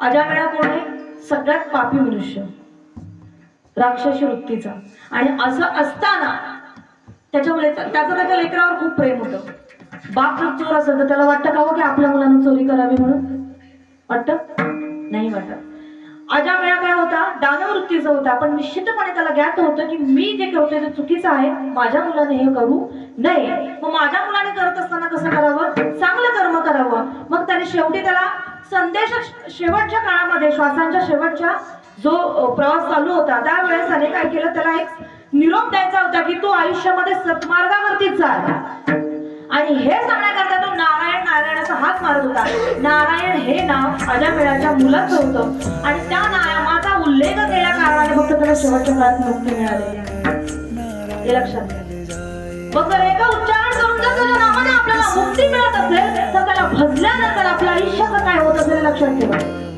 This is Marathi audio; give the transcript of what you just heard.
अजामेळा कोण आहे? सगळ्यात पापी मनुष्य. राक्षसी वृत्तीचा. आणि असं असताना त्याच्यामुळे त्याचं त्याच्या लेकरावर खूप प्रेम होतं. बाप जर चोर असेल तर त्याला वाटतं का हो की आपल्या मुलांना चोरी करावी म्हणून? वाटतं? नाही वाटत. अजामेळा काय होता? दानवृत्तीचा होता. पण निश्चितपणे त्याला ज्ञात होतं की मी जे करतोय ते चुकीचं आहे. माझ्या मुलाने हे करू नये. मग माझ्या मुलाने करत असताना कसं करावं? चांगलं कर्म करावं. मग त्याने शेवटी त्याला संदेश शेवटच्या काळामध्ये श्वासांच्या शेवटच्या जो प्रवास चालू होता त्यावेळेस त्याने काय केलं त्याला एक निरोप द्यायचा होता की तू आयुष्यामध्ये सत्मार्गावरती चाल आणि हे सांगण्याकरता तो नारायण नारायणाचा हात मारत होता. नारायण हे नाव अजामेळाच्या मुलाचं होतं. आणि त्या नामाचा उल्लेख केल्या कारणाने फक्त त्याला शेवटच्या काळात मुक्ती मिळाली. हे लक्षात घ्या. मग जर एका उच्चारण करून जर त्याच्या आपल्याला मुक्ती मिळत असेल काय होत असेल लक्षात ठेवा.